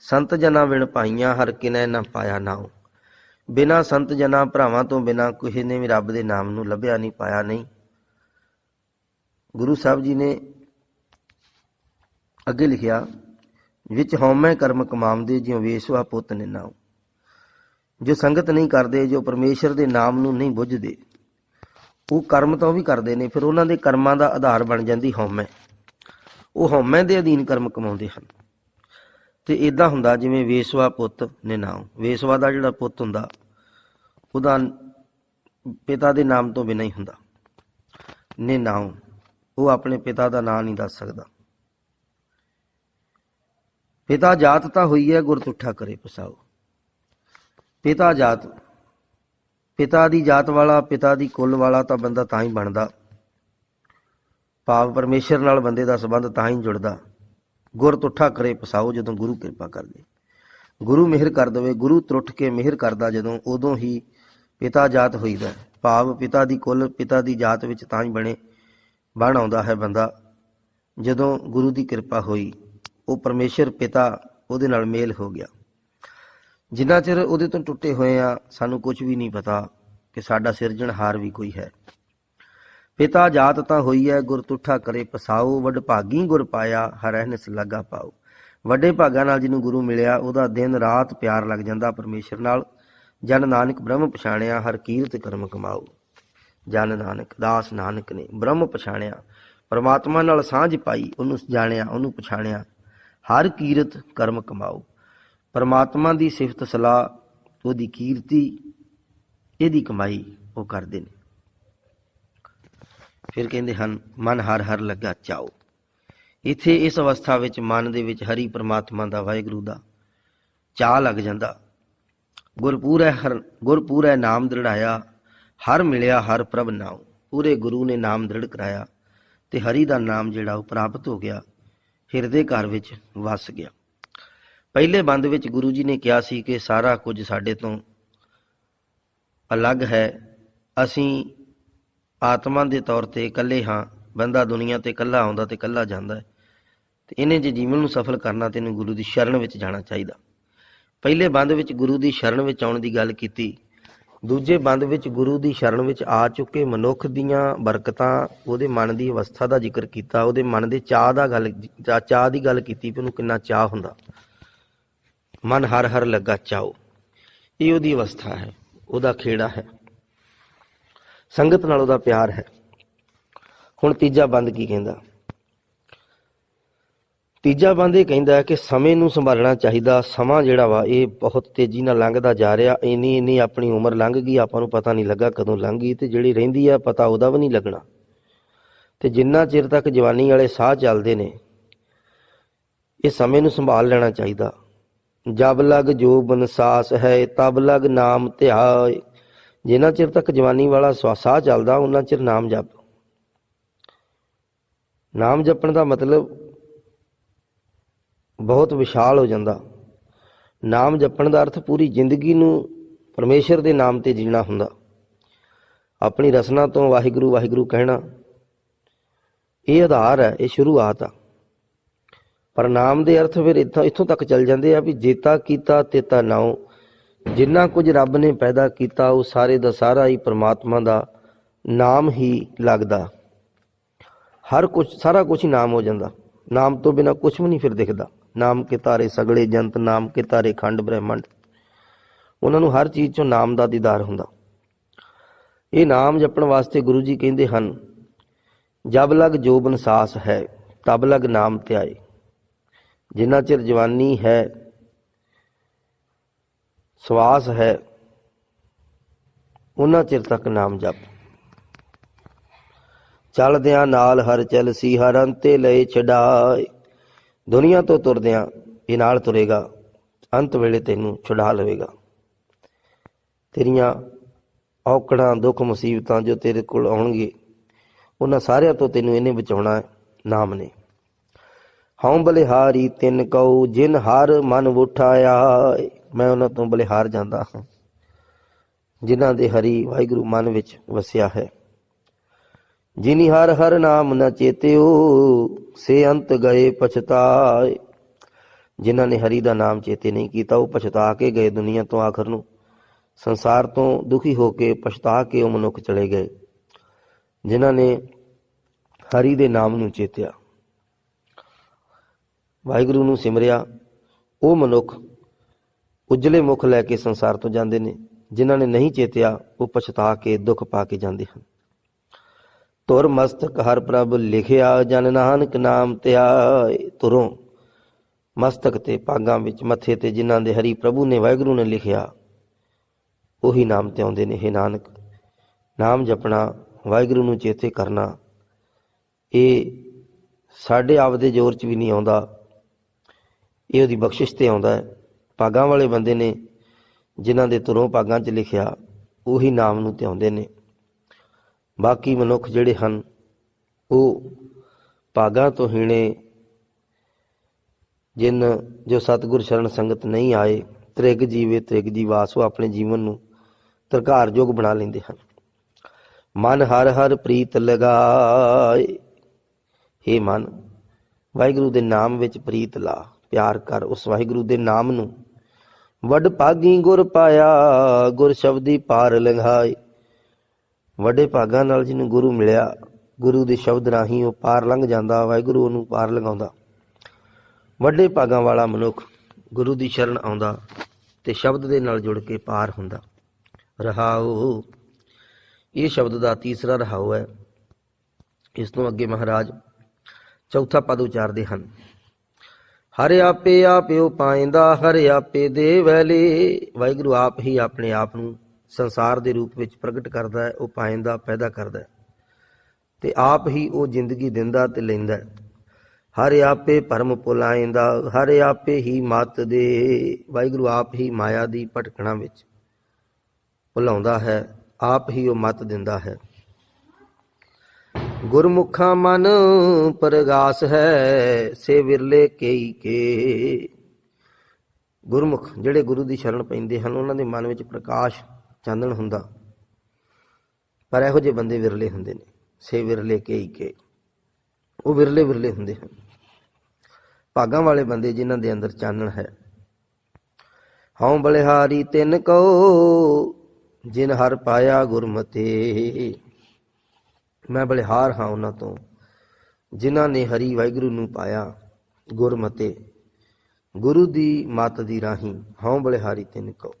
ਸੰਤ ਜਨਾਂ ਵਿਣ ਪਾਈਆਂ ਹਰ ਕਿਨੈ ਨਾ ਪਾਇਆ ਨਾਉ। ਬਿਨਾ ਸੰਤ ਜਨਾਂ ਭਰਾਵਾਂ ਤੋਂ ਬਿਨਾ ਕਿਸੇ ਨੇ ਵੀ ਰੱਬ ਦੇ ਨਾਮ ਨੂੰ ਲੱਭਿਆ ਨਹੀਂ, ਪਾਇਆ ਨਹੀਂ। ਗੁਰੂ ਸਾਹਿਬ ਜੀ ਨੇ ਅੱਗੇ ਲਿਖਿਆ, ਵਿੱਚ ਹਉਮੈ ਕਰਮ ਕਮਾਉਂਦੇ ਜਿਉ ਵੇਸਵਾ ਪੁੱਤ ਨੇ ਨਾਉ ਜੋ ਸੰਗਤ ਨਹੀਂ ਕਰਦੇ, ਜੋ ਪਰਮੇਸ਼ਰ ਦੇ ਨਾਮ ਨੂੰ ਨਹੀਂ ਬੁੱਝਦੇ, ਉਹ ਕਰਮ ਤਾਂ ਵੀ ਕਰਦੇ ਨੇ, ਫਿਰ ਉਹਨਾਂ ਦੇ ਕਰਮਾਂ ਦਾ ਆਧਾਰ ਬਣ ਜਾਂਦੀ ਹਉਮੈ। ਉਹ ਹਉਮੈ ਦੇ ਅਧੀਨ ਕਰਮ ਕਮਾਉਂਦੇ ਹਨ। ਤੇ ਇਦਾਂ ਹੁੰਦਾ ਜਿਵੇਂ ਵੇਸਵਾ ਪੁੱਤ ਨੇ ਨਾਮ। ਵੇਸਵਾ ਦਾ ਜਿਹੜਾ ਪੁੱਤ ਹੁੰਦਾ, ਉਹਦਾ ਪਿਤਾ ਦੇ ਨਾਮ ਤੋਂ ਬਿਨਾਂ ਹੀ ਹੁੰਦਾ। ਨੇ ਨਾਮ, ਉਹ ਆਪਣੇ ਪਿਤਾ ਦਾ ਨਾਮ ਨਹੀਂ ਦੱਸ ਸਕਦਾ। ਪਿਤਾ ਜਾਤ ਤਾਂ ਹੋਈ ਹੈ ਗੁਰਤੁੱਠਾ ਕਰੇ ਪਸਾਓ। ਪਿਤਾ ਜਾਤ, ਪਿਤਾ ਦੀ ਜਾਤ ਵਾਲਾ, ਪਿਤਾ ਦੀ ਕੁੱਲ ਵਾਲਾ ਤਾਂ ਬੰਦਾ ਤਾਂ ਹੀ ਬਣਦਾ। ਭਾਵ ਪਰਮੇਸ਼ਰ ਨਾਲ ਬੰਦੇ ਦਾ ਸੰਬੰਧ ਤਾਂ ਹੀ ਜੁੜਦਾ। ਗੁਰ ਤੁੱਠਾ ਕਰੇ ਪਸਾਓ ਜਦੋਂ ਗੁਰੂ ਕਿਰਪਾ ਕਰਦੇ ਗੁਰੂ ਮਿਹਰ ਕਰ ਦਵੇ, ਗੁਰੂ ਤਰੁੱਠ ਕੇ ਮਿਹਰ ਕਰਦਾ ਜਦੋਂ ਉਦੋਂ ਹੀ ਪਿਤਾ ਜਾਤ ਹੋਈਦਾ। ਹੈ। ਭਾਵ ਪਿਤਾ ਦੀ ਕੁੱਲ, ਪਿਤਾ ਦੀ ਜਾਤ ਵਿੱਚ ਤਾਂ ਹੀ ਬਣੇ, ਬਣ ਆਉਂਦਾ ਹੈ ਬੰਦਾ। ਜਦੋਂ ਗੁਰੂ ਦੀ ਕਿਰਪਾ ਹੋਈ, ਉਹ ਪਰਮੇਸ਼ਰ ਪਿਤਾ ਉਹਦੇ ਨਾਲ ਮੇਲ ਹੋ ਗਿਆ। ਜਿੰਨਾ ਚਿਰ ਉਹਦੇ ਤੋਂ ਟੁੱਟੇ ਹੋਏ ਆ, ਸਾਨੂੰ ਕੁਝ ਵੀ ਨਹੀਂ ਪਤਾ ਕਿ ਸਾਡਾ ਸਿਰਜਣਹਾਰ ਵੀ ਕੋਈ ਹੈ। ਪਿਤਾ, ਜਾਤ ਤਾਂ ਹੋਈ ਹੈ ਗੁਰ ਤੁਠਾ ਕਰੇ ਪਸਾਓ, ਵੱਡ ਭਾਗੀ ਗੁਰ ਪਾਇਆ ਹਰਹਿ ਨਿਸ ਲਗਾ ਪਾਓ। ਵੱਡੇ ਭਾਗਾਂ ਨਾਲ ਜਿਹਨੂੰ ਗੁਰੂ ਮਿਲਿਆ, ਉਹਦਾ ਦਿਨ ਰਾਤ ਪਿਆਰ ਲੱਗ ਜਾਂਦਾ ਪਰਮੇਸ਼ਰ ਨਾਲ। ਜਨ ਨਾਨਕ ਬ੍ਰਹਮ ਪਛਾਣਿਆ, ਹਰ ਕੀਰਤ ਕਰਮ ਕਮਾਓ। ਜਨ ਨਾਨਕ, ਦਾਸ ਨਾਨਕ ਨੇ ਬ੍ਰਹਮ ਪਛਾਣਿਆ। ਪਰਮਾਤਮਾ ਨਾਲ ਸਾਂਝ ਪਾਈ, ਉਹਨੂੰ ਜਾਣਿਆ, ਉਹਨੂੰ ਪਛਾਣਿਆ। ਹਰ ਕੀਰਤ ਕਰਮ ਕਮਾਓ। ਪਰਮਾਤਮਾ ਦੀ ਸਿਫਤ ਸਲਾਹ, ਉਹਦੀ ਕੀਰਤੀ, ਇਹਦੀ ਕਮਾਈ ਉਹ ਕਰਦੇ ਨੇ। ਫਿਰ ਕਹਿੰਦੇ ਹਨ, ਮਨ ਹਰ ਹਰ ਲੱਗਾ ਚਾਓ। ਇੱਥੇ ਇਸ ਅਵਸਥਾ ਵਿੱਚ ਮਨ ਦੇ ਵਿੱਚ ਹਰੀ ਪਰਮਾਤਮਾ ਦਾ ਵਾਹਿਗੁਰੂ ਦਾ ਚਾਹ ਲੱਗ ਜਾਂਦਾ। ਗੁਰਪੂਰੈ ਹਰ, ਗੁਰਪੂਰੈ ਨਾਮ ਦ੍ਰਿੜਾਇਆ, ਹਰ ਮਿਲਿਆ ਹਰ ਪ੍ਰਭ ਨਾਉ। ਪੂਰੇ ਗੁਰੂ ਨੇ ਨਾਮ ਦ੍ਰਿੜ ਕਰਾਇਆ ਤੇ ਹਰੀ ਦਾ ਨਾਮ ਜਿਹੜਾ ਉਹ ਪ੍ਰਾਪਤ ਹੋ ਗਿਆ, ਹਿਰਦੇ ਘਰ ਵਿੱਚ ਵਸ ਗਿਆ। ਪਹਿਲੇ ਬੰਦ ਵਿੱਚ ਗੁਰੂ ਜੀ ਨੇ ਕਿਹਾ ਸੀ ਕਿ ਸਾਰਾ ਕੁਝ ਸਾਡੇ ਤੋਂ ਅਲੱਗ ਹੈ। ਅਸੀਂ ਆਤਮਾ ਦੇ ਤੌਰ ਤੇ ਇਕੱਲੇ ਹਾਂ। ਬੰਦਾ ਦੁਨੀਆ ਤੇ ਇਕੱਲਾ ਆਉਂਦਾ ਤੇ ਇਕੱਲਾ ਜਾਂਦਾ ਹੈ। ਤੇ ਇਹਨੇ ਜੇ ਜੀਵਨ ਨੂੰ ਸਫਲ ਕਰਨਾ ਤੈਨੂੰ ਗੁਰੂ ਦੀ ਸ਼ਰਨ ਵਿੱਚ ਜਾਣਾ ਚਾਹੀਦਾ। ਪਹਿਲੇ ਬੰਦ ਵਿੱਚ ਗੁਰੂ ਦੀ ਸ਼ਰਨ ਵਿੱਚ ਆਉਣ ਦੀ ਗੱਲ ਕੀਤੀ। ਦੂਜੇ ਬੰਦ ਵਿੱਚ ਗੁਰੂ ਦੀ ਸ਼ਰਨ ਵਿੱਚ ਆ ਚੁੱਕੇ ਮਨੁੱਖ ਦੀਆਂ ਬਰਕਤਾਂ, ਉਹਦੇ ਮਨ ਦੀ ਅਵਸਥਾ ਦਾ ਜ਼ਿਕਰ ਕੀਤਾ, ਉਹਦੇ ਮਨ ਦੇ ਚਾਹ ਦਾ ਗੱਲ ਚਾ- ਚਾਹ ਦੀ ਗੱਲ ਕੀਤੀ ਵੀ ਉਹਨੂੰ ਕਿੰਨਾ ਚਾਹ ਹੁੰਦਾ। ਮਨ ਹਰ ਹਰ ਲੱਗਾ ਚਾਓ। ਇਹ ਉਹਦੀ ਅਵਸਥਾ ਹੈ, ਉਹਦਾ ਖੇੜਾ ਹੈ। ਸੰਗਤ ਨਾਲ ਉਹਦਾ ਪਿਆਰ ਹੈ। ਹੁਣ ਤੀਜਾ ਬੰਦ ਕੀ ਕਹਿੰਦਾ? ਤੀਜਾ ਬੰਦ ਇਹ ਕਹਿੰਦਾ ਹੈ ਕਿ ਸਮੇਂ ਨੂੰ ਸੰਭਾਲਣਾ ਚਾਹੀਦਾ, ਸਮਾਂ ਜਿਹੜਾ ਵਾ, ਇਹ ਬਹੁਤ ਤੇਜ਼ੀ ਨਾਲ ਲੰਘਦਾ ਜਾ ਰਿਹਾ, ਇੰਨੀ ਇੰਨੀ ਆਪਣੀ ਉਮਰ ਲੰਘ ਗਈ, ਆਪਾਂ ਨੂੰ ਪਤਾ ਨਹੀਂ ਲੱਗਾ ਕਦੋਂ ਲੰਘ ਗਈ, ਤੇ ਜਿਹੜੀ ਰਹਿੰਦੀ ਆ, ਪਤਾ ਉਹਦਾ ਵੀ ਨਹੀਂ ਲੱਗਣਾ। ਤੇ ਜਿੰਨਾ ਚਿਰ ਤੱਕ ਜਵਾਨੀ ਵਾਲੇ ਸਾਹ ਚੱਲਦੇ ਨੇ, ਇਹ ਸਮੇਂ ਨੂੰ ਸੰਭਾਲ ਲੈਣਾ ਚਾਹੀਦਾ। ਜਬ ਲਗ ਜੋ ਬਨਸਾਸ ਹੈ, ਤਬ ਲਗ ਨਾਮ ਧਿਆਏ। ਜਿੰਨਾ ਚਿਰ ਤੱਕ ਜਵਾਨੀ ਵਾਲਾ ਸਵਾ- ਚੱਲਦਾ ਉਹਨਾਂ ਚਿਰ ਨਾਮ ਜਪ। ਨਾਮ ਜਪਣ ਦਾ ਮਤਲਬ ਬਹੁਤ ਵਿਸ਼ਾਲ ਹੋ ਜਾਂਦਾ। ਨਾਮ ਜਪਣ ਦਾ ਅਰਥ ਪੂਰੀ ਜ਼ਿੰਦਗੀ ਨੂੰ ਪਰਮੇਸ਼ਰ ਦੇ ਨਾਮ ਤੇ ਜੀਣਾ ਹੁੰਦਾ। ਆਪਣੀ ਰਸਨਾ ਤੋਂ ਵਾਹਿਗੁਰੂ ਵਾਹਿਗੁਰੂ ਕਹਿਣਾ, ਇਹ ਆਧਾਰ ਹੈ, ਇਹ ਸ਼ੁਰੂਆਤ ਆ। ਪਰ ਨਾਮ ਦੇ ਅਰਥ ਫਿਰ ਇੱਥੋਂ ਇੱਥੋਂ ਤੱਕ ਚੱਲ ਜਾਂਦੇ ਆ ਵੀ ਜੇਤਾ ਕੀਤਾ, ਤੇਤਾ ਨਾਉ। ਜਿੰਨਾ ਕੁਝ ਰੱਬ ਨੇ ਪੈਦਾ ਕੀਤਾ, ਉਹ ਸਾਰੇ ਦਾ ਸਾਰਾ ਹੀ ਪ੍ਰਮਾਤਮਾ ਦਾ ਨਾਮ ਹੀ ਲੱਗਦਾ। ਹਰ ਕੁਝ ਸਾਰਾ ਕੁਝ ਹੀ ਨਾਮ ਹੋ ਜਾਂਦਾ। ਨਾਮ ਤੋਂ ਬਿਨਾ ਕੁਝ ਵੀ ਨਹੀਂ ਫਿਰ ਦਿਖਦਾ। ਨਾਮ ਕੇ ਤਾਰੇ ਸਗਲੇ ਜੰਤ, ਨਾਮ ਕੇ ਤਾਰੇ ਖੰਡ ਬ੍ਰਹਿਮੰਡ। ਉਹਨਾਂ ਨੂੰ ਹਰ ਚੀਜ਼ ਚੋਂ ਨਾਮ ਦਾ ਦੀਦਾਰ ਹੁੰਦਾ। ਇਹ ਨਾਮ ਜਪਣ ਵਾਸਤੇ ਗੁਰੂ ਜੀ ਕਹਿੰਦੇ ਹਨ, ਜਬ ਲਗ ਜੋਬਨ ਸਾਸ ਹੈ, ਤਬ ਲਗ ਨਾਮ ਧਿਆਏ। ਜਿੰਨਾ ਚਿਰ ਜਵਾਨੀ ਹੈ, ਸਵਾਸ ਹੈ, ਉਹਨਾਂ ਚਿਰ ਤੱਕ ਨਾਮ ਜਪ। ਚੱਲਦਿਆਂ ਨਾਲ ਹਰ ਚਲ ਸੀ, ਹਰ ਅੰਤੇ ਲਏ ਛਡਾਏ। ਦੁਨੀਆ ਤੋਂ ਤੁਰਦਿਆਂ ਇਹ ਨਾਲ ਤੁਰੇਗਾ, ਅੰਤ ਵੇਲੇ ਤੈਨੂੰ ਛੁਡਾ ਲਵੇਗਾ। ਤੇਰੀਆਂ ਔਕੜਾਂ, ਦੁੱਖ, ਮੁਸੀਬਤਾਂ ਜੋ ਤੇਰੇ ਕੋਲ ਆਉਣਗੇ, ਉਹਨਾਂ ਸਾਰਿਆਂ ਤੋਂ ਤੈਨੂੰ ਇਹਨੇ ਬਚਾਉਣਾ ਹੈ, ਨਾਮ ਨੇ। ਹਉ ਬਲਿਹਾਰੀ ਤਿੰਨ ਕਉ, ਜਿਨ ਹਰ ਮਨ ਉਠਾਇਆ। ਮੈਂ ਉਹਨਾਂ ਤੋਂ ਬਲਿਹਾਰ ਜਾਂਦਾ ਹਾਂ, ਜਿਨ੍ਹਾਂ ਦੇ ਹਰੀ ਵਾਹਿਗੁਰੂ ਮਨ ਵਿੱਚ ਵਸਿਆ ਹੈ। ਜਿਨੀ ਹਰ ਹਰ ਨਾਮ ਨਾ ਚੇਤਿਓ, ਸੇ ਅੰਤ ਗਏ ਪਛਤਾਏ। ਜਿਨ੍ਹਾਂ ਨੇ ਹਰੀ ਦਾ ਨਾਮ ਚੇਤੇ ਨਹੀਂ ਕੀਤਾ, ਉਹ ਪਛਤਾ ਕੇ ਗਏ ਦੁਨੀਆ ਤੋਂ ਆਖਰ ਨੂੰ। ਸੰਸਾਰ ਤੋਂ ਦੁਖੀ ਹੋ ਕੇ ਪਛਤਾ ਕੇ ਉਹ ਮਨੁੱਖ ਚਲੇ ਗਏ, ਜਿਨ੍ਹਾਂ ਨੇ ਹਰੀ ਦੇ ਨਾਮ ਨੂੰ ਚੇਤਿਆ। ਵਾਹਿਗੁਰੂ ਨੂੰ ਸਿਮਰਿਆ। ਉਹ ਮਨੁੱਖ ਉਜਲੇ ਮੁਖ ਲੈ ਕੇ ਸੰਸਾਰ ਤੋਂ ਜਾਂਦੇ ਨੇ, ਜਿਨ੍ਹਾਂ ਨੇ ਨਹੀਂ ਚੇਤਿਆ, ਉਹ ਪਛਤਾ ਕੇ ਦੁੱਖ ਪਾ ਕੇ ਜਾਂਦੇ ਹਨ। ਤੁਰ ਮਸਤਕ ਹਰ ਪ੍ਰਭ ਲਿਖਿਆ, ਜਨ ਨਾਨਕ ਨਾਮ ਧਿਆਏ ਤੁਰੋਂ ਮਸਤਕ ਤੇ ਪਾਗਾਂ ਵਿੱਚ ਮੱਥੇ ਤੇ ਜਿਨ੍ਹਾਂ ਦੇ ਹਰੀ ਪ੍ਰਭੂ ਨੇ ਵਾਹਿਗੁਰੂ ਨੇ ਲਿਖਿਆ, ਉਹੀ ਨਾਮ ਤੇ ਆਉਂਦੇ ਨੇ ਇਹ ਨਾਨਕ, ਨਾਮ ਜਪਣਾ, ਵਾਹਿਗੁਰੂ ਨੂੰ ਚੇਤੇ ਕਰਨਾ। ਇਹ ਸਾਡੇ ਆਪ ਦੇ ਜ਼ੋਰ 'ਚ ਵੀ ਨਹੀਂ ਆਉਂਦਾ। ਇਹ ਉਹਦੀ ਬਖਸ਼ਿਸ਼ ਤੇ ਆਉਂਦਾ ਹੈ। ਪਾਗਾਂ ਵਾਲੇ ਬੰਦੇ ਨੇ ਜਿਨ੍ਹਾਂ ਦੇ ਤੁਰੋਂ ਪਾਗਾਂ 'ਚ ਲਿਖਿਆ, ਉਹੀ ਨਾਮ ਨੂੰ ਤੇ ਆਉਂਦੇ ਨੇ। ਬਾਕੀ ਮਨੁੱਖ ਜਿਹੜੇ ਹਨ, ਉਹ ਭਾਗਾਂ ਤੋਂ ਹੀਣੇ, ਜਿਨ ਜੋ ਸਤਿਗੁਰ ਸ਼ਰਨ ਸੰਗਤ ਨਹੀਂ ਆਏ, ਤ੍ਰਿਗ ਜੀਵੇ ਤ੍ਰਿਗ ਜੀਵਾਸ ਉਹ ਆਪਣੇ ਜੀਵਨ ਨੂੰ ਤਰਕਾਰਯੋਗ ਬਣਾ ਲੈਂਦੇ ਹਨ। ਮਨ ਹਰ ਹਰ ਪ੍ਰੀਤ ਲਗਾਏ हे ਮਨ, ਵਾਹਿਗੁਰੂ ਦੇ ਨਾਮ ਵਿੱਚ ਪ੍ਰੀਤ ਲਾ। ਪਿਆਰ ਕਰ ਉਸ ਵਾਹਿਗੁਰੂ ਦੇ ਨਾਮ ਨੂੰ। ਵੱਡ ਭਾਗੀ ਗੁਰ ਪਾਇਆ, ਗੁਰ ਸ਼ਬਦੀ ਪਾਰ ਲੰਘਾਏ। ਵੱਡੇ ਭਾਗਾਂ ਨਾਲ ਜਿਹਨੂੰ ਗੁਰੂ ਮਿਲਿਆ, ਗੁਰੂ ਦੇ ਸ਼ਬਦ ਰਾਹੀਂ ਉਹ ਪਾਰ ਲੰਘ ਜਾਂਦਾ, ਵਾਹਿਗੁਰੂ ਉਹਨੂੰ ਪਾਰ ਲੰਘਾਉਂਦਾ। ਵੱਡੇ ਭਾਗਾਂ ਵਾਲਾ ਮਨੁੱਖ ਗੁਰੂ ਦੀ ਸ਼ਰਨ ਆਉਂਦਾ ਤੇ ਸ਼ਬਦ ਦੇ ਨਾਲ ਜੁੜ ਕੇ ਪਾਰ ਹੁੰਦਾ। ਰਹਾਉ। ਇਹ ਸ਼ਬਦ ਦਾ ਤੀਸਰਾ ਰਹਾਉ ਹੈ। ਇਸ ਤੋਂ ਅੱਗੇ ਮਹਾਰਾਜ ਚੌਥਾ ਪਦ ਉਚਾਰਦੇ ਹਨ। ਹਰ ਆਪੇ ਆਪਿਓ ਪਾਇੰਦਾ, ਹਰ ਆਪੇ ਦੇ ਵੈਲੇ ਵਾਹਿਗੁਰੂ ਆਪ ਹੀ ਆਪਣੇ ਆਪ ਨੂੰ ਸੰਸਾਰ ਦੇ ਰੂਪ ਵਿੱਚ ਪ੍ਰਗਟ ਕਰਦਾ ਹੈ, ਉਹ ਪਾਇੰਦਾ ਪੈਦਾ ਕਰਦਾ ਹੈ। ਤੇ ਆਪ ਹੀ ਉਹ ਜ਼ਿੰਦਗੀ ਦਿੰਦਾ ਤੇ ਲੈਂਦਾ ਹੈ। ਹਰ ਆਪੇ ਭਰਮ ਪੁਲਾਇੰਦਾ, ਹਰ ਆਪੇ ਹੀ ਮਤ ਦੇ। ਵਾਹਿਗੁਰੂ ਆਪ ਹੀ ਮਾਇਆ ਦੀ ਭਟਕਣਾ ਵਿੱਚ ਭੁਲਾਉਂਦਾ ਹੈ, ਆਪ ਹੀ ਉਹ ਮਤ ਦਿੰਦਾ ਹੈ। ਗੁਰਮੁਖਾਂ ਮਨ ਪਰਗਾਸ ਹੈ, ਸੇ ਵਿਰਲੇ ਕੇਈ ਕੇ। ਗੁਰਮੁਖ, ਜਿਹੜੇ ਗੁਰੂ ਦੀ ਸ਼ਰਨ ਪੈਂਦੇ ਹਨ, ਉਹਨਾਂ ਦੇ ਮਨ ਵਿੱਚ ਪ੍ਰਕਾਸ਼, ਚਾਨਣ ਹੁੰਦਾ। ਪਰ ਇਹੋ ਜਿਹੇ ਬੰਦੇ ਵਿਰਲੇ ਹੁੰਦੇ ਨੇ, ਸੇ ਵਿਰਲੇ ਕਈ ਕੇ। ਉਹ ਵਿਰਲੇ ਵਿਰਲੇ ਹੁੰਦੇ ਹਨ। ਭਾਗਾਂ ਵਾਲੇ ਬੰਦੇ ਜਿਨ੍ਹਾਂ ਦੇ ਅੰਦਰ ਚਾਨਣ ਹੈ। ਹਉ ਬਲਿਹਾਰੀ ਤਿੰਨ ਕੋ ਜਿਨ ਹਰ ਪਾਇਆ ਗੁਰਮਤੇ। ਮੈਂ ਬਲਿਹਾਰ ਹਾਂ ਉਹਨਾਂ ਤੋਂ, ਜਿਨ੍ਹਾਂ ਨੇ ਹਰੀ ਵਾਹਿਗੁਰੂ ਨੂੰ ਪਾਇਆ ਗੁਰਮਤੇ ਗੁਰੂ ਦੀ ਮੱਤ ਦੀ ਰਾਹੀਂ ਹਉ ਬਲਿਹਾਰੀ ਤੇ ਕਉ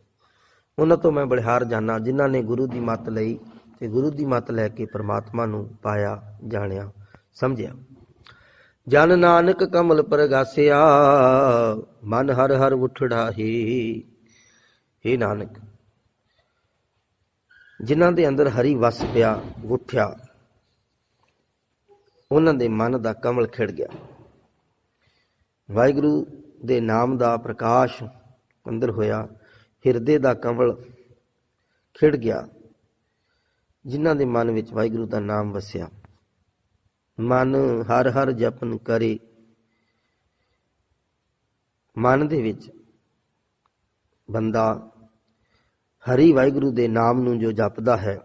ਉਹਨਾਂ ਤੋਂ ਮੈਂ ਬਲਿਹਾਰ ਜਾਣਾ ਜਿਨ੍ਹਾਂ ਨੇ ਗੁਰੂ ਦੀ ਮੱਤ ਲਈ ਤੇ ਗੁਰੂ ਦੀ ਮੱਤ ਲੈ ਕੇ ਪ੍ਰਮਾਤਮਾ ਨੂੰ ਪਾਇਆ, ਜਾਣਿਆ, ਸਮਝਿਆ। ਜਨ ਨਾਨਕ ਕਮਲ ਪ੍ਰਗਾਸਿਆ, ਮਨ ਹਰ ਹਰ ਉਠੜਾ ਹੀ। हे ਨਾਨਕ, ਜਿਨ੍ਹਾਂ ਦੇ ਅੰਦਰ ਹਰੀ ਵਸ ਪਿਆ, ਉਠਿਆ ਉਹਨਾਂ ਦੇ ਮਨ ਦਾ ਕਮਲ ਖਿੜ ਗਿਆ। ਵਾਹਿਗੁਰੂ ਦੇ ਨਾਮ ਦਾ ਪ੍ਰਕਾਸ਼ ਅੰਦਰ ਹੋਇਆ, ਹਿਰਦੇ ਦਾ ਕਮਲ ਖਿੜ ਗਿਆ, ਜਿਨ੍ਹਾਂ ਦੇ ਮਨ ਵਿੱਚ ਵਾਹਿਗੁਰੂ ਦਾ ਨਾਮ ਵਸਿਆ। ਮਨ ਹਰ ਹਰ ਜਪਨ ਕਰੇ। ਮਨ ਦੇ ਵਿੱਚ ਬੰਦਾ ਹਰੀ ਵਾਹਿਗੁਰੂ ਦੇ ਨਾਮ ਨੂੰ ਜੋ ਜਪਦਾ ਹੈ,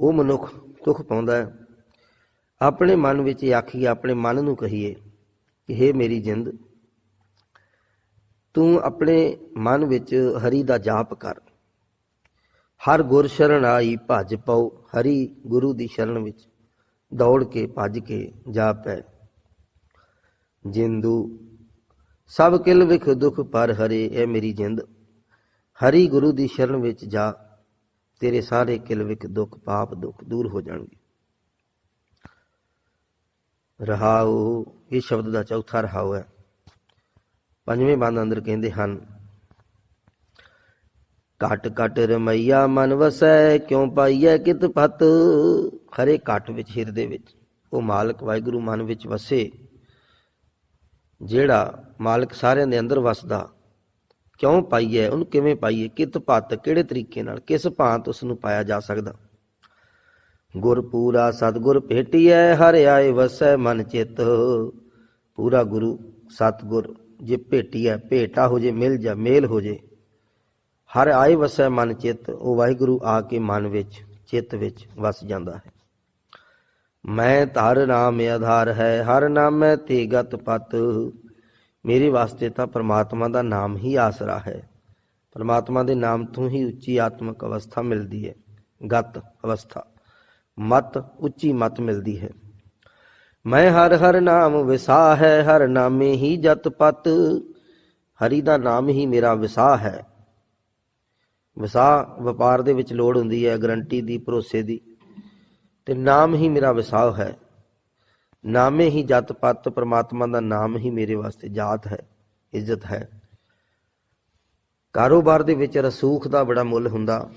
ਉਹ ਮਨੁੱਖ ਦੁੱਖ ਪਾਉਂਦਾ ਹੈ। ਆਪਣੇ ਮਨ ਵਿੱਚ ਆਖੀਏ, ਆਪਣੇ ਮਨ ਨੂੰ ਕਹੀਏ ਕਿ हे ਮੇਰੀ ਜਿੰਦ, ਤੂੰ ਆਪਣੇ ਮਨ ਵਿੱਚ ਹਰੀ ਦਾ ਜਾਪ ਕਰ। ਹਰ ਗੁਰ ਸ਼ਰਨ ਆਈ ਭਜ ਪਉ, ਹਰੀ ਗੁਰੂ ਦੀ ਸ਼ਰਨ ਵਿੱਚ ਦੌੜ ਕੇ ਭੱਜ ਕੇ ਜਾ ਪੈ। ਜਿੰਦੂ, ਸਭ ਕਿਲ ਵਿਖ ਦੁਖ ਪਰ ਹਰੇ, ਇਹ ਮੇਰੀ ਜਿੰਦ। ਹਰੀ ਗੁਰੂ ਦੀ ਸ਼ਰਨ ਵਿੱਚ ਜਾ, ਤੇਰੇ ਸਾਰੇ ਕਿਲ ਵਿਖ ਦੁਖ, ਪਾਪ ਦੁਖ ਦੂਰ ਹੋ ਜਾਣਗੇ। ਰਹਾਉ, ਇਹ ਸ਼ਬਦ ਦਾ ਚੌਥਾ ਰਹਾਉ ਹੈ। ਪੰਜਵੇਂ ਬੰਦ ਅੰਦਰ ਕਹਿੰਦੇ ਹਨ, ਘਟ ਘਟ ਰਮਈਆ ਮਨ ਵਸੈ, ਕਿਉ ਪਾਈਐ ਕਿਤ ਪਤ? ਹਰੇ ਘਟ ਵਿੱਚ, ਹਿਰਦੇ ਵਿੱਚ, ਉਹ ਮਾਲਕ ਵਾਹਿਗੁਰੂ ਮਨ ਵਿੱਚ ਵਸੇ, ਜਿਹੜਾ ਮਾਲਕ ਸਾਰਿਆਂ ਦੇ ਅੰਦਰ ਵਸਦਾ, ਕਿਉਂ ਪਾਈਐ, ਉਹਨੂੰ ਕਿਵੇਂ ਪਾਈਏ, ਕਿਤ ਪਤ, ਕਿਹੜੇ ਤਰੀਕੇ ਨਾਲ, ਕਿਸ ਭਾਂਤ ਉਸ ਨੂੰ ਪਾਇਆ ਜਾ ਸਕਦਾ? ਗੁਰ ਪੂਰਾ ਸਤਗੁਰ ਭੇਟੀਐ, ਹਰ ਆਏ ਵਸੈ ਮਨ ਚਿਤ। ਪੂਰਾ ਗੁਰੂ, ਸਤਗੁਰ, ਜੇ ਭੇਟੀਐ, ਭੇਟਾ ਹੋ ਜੇ, ਮਿਲ ਜਾ, ਮੇਲ ਹੋ ਜੇ। ਹਰ ਆਏ ਵਸੈ ਮਨ ਚਿਤ, ਉਹ ਵਾਹਿਗੁਰੂ ਆ ਕੇ ਮਨ ਵਿੱਚ, ਚਿੱਤ ਵਿੱਚ ਵਸ ਜਾਂਦਾ ਹੈ। ਮੈਂ ਧਰ ਨਾਮ ਆਧਾਰ ਹੈ, ਹਰ ਨਾਮੈ ਤੇ ਗਤ ਪਤ। ਮੇਰੇ ਵਾਸਤੇ ਤਾਂ ਪ੍ਰਮਾਤਮਾ ਦਾ ਨਾਮ ਹੀ ਆਸਰਾ ਹੈ। ਪ੍ਰਮਾਤਮਾ ਦੇ ਨਾਮ ਤੋਂ ਹੀ ਉੱਚੀ ਆਤਮਿਕ ਅਵਸਥਾ ਮਿਲਦੀ ਹੈ, ਗਤ ਅਵਸਥਾ। ਮਤ, ਉੱਚੀ ਮਤ ਮਿਲਦੀ ਹੈ। ਮੈਂ ਹਰ ਹਰ ਨਾਮ ਵਿਸਾ ਹੈ, ਹਰ ਨਾਮੇ ਹੀ ਜਤ ਪਤ। ਹਰੀ ਦਾ ਨਾਮ ਹੀ ਮੇਰਾ ਵਿਸਾ ਹੈ। ਵਿਸਾਹ ਵਪਾਰ ਦੇ ਵਿੱਚ ਲੋੜ ਹੁੰਦੀ ਹੈ, ਗਰੰਟੀ ਦੀ, ਭਰੋਸੇ ਦੀ। ਤੇ ਨਾਮ ਹੀ ਮੇਰਾ ਵਿਸਾ ਹੈ। ਨਾਮੇ ਹੀ ਜਤ ਪਤ, ਪ੍ਰਮਾਤਮਾ ਦਾ ਨਾਮ ਹੀ ਮੇਰੇ ਵਾਸਤੇ ਜਾਤ ਹੈ, ਇੱਜ਼ਤ ਹੈ। ਕਾਰੋਬਾਰ ਦੇ ਵਿੱਚ ਰਸੂਖ ਦਾ ਬੜਾ ਮੁੱਲ ਹੁੰਦਾ,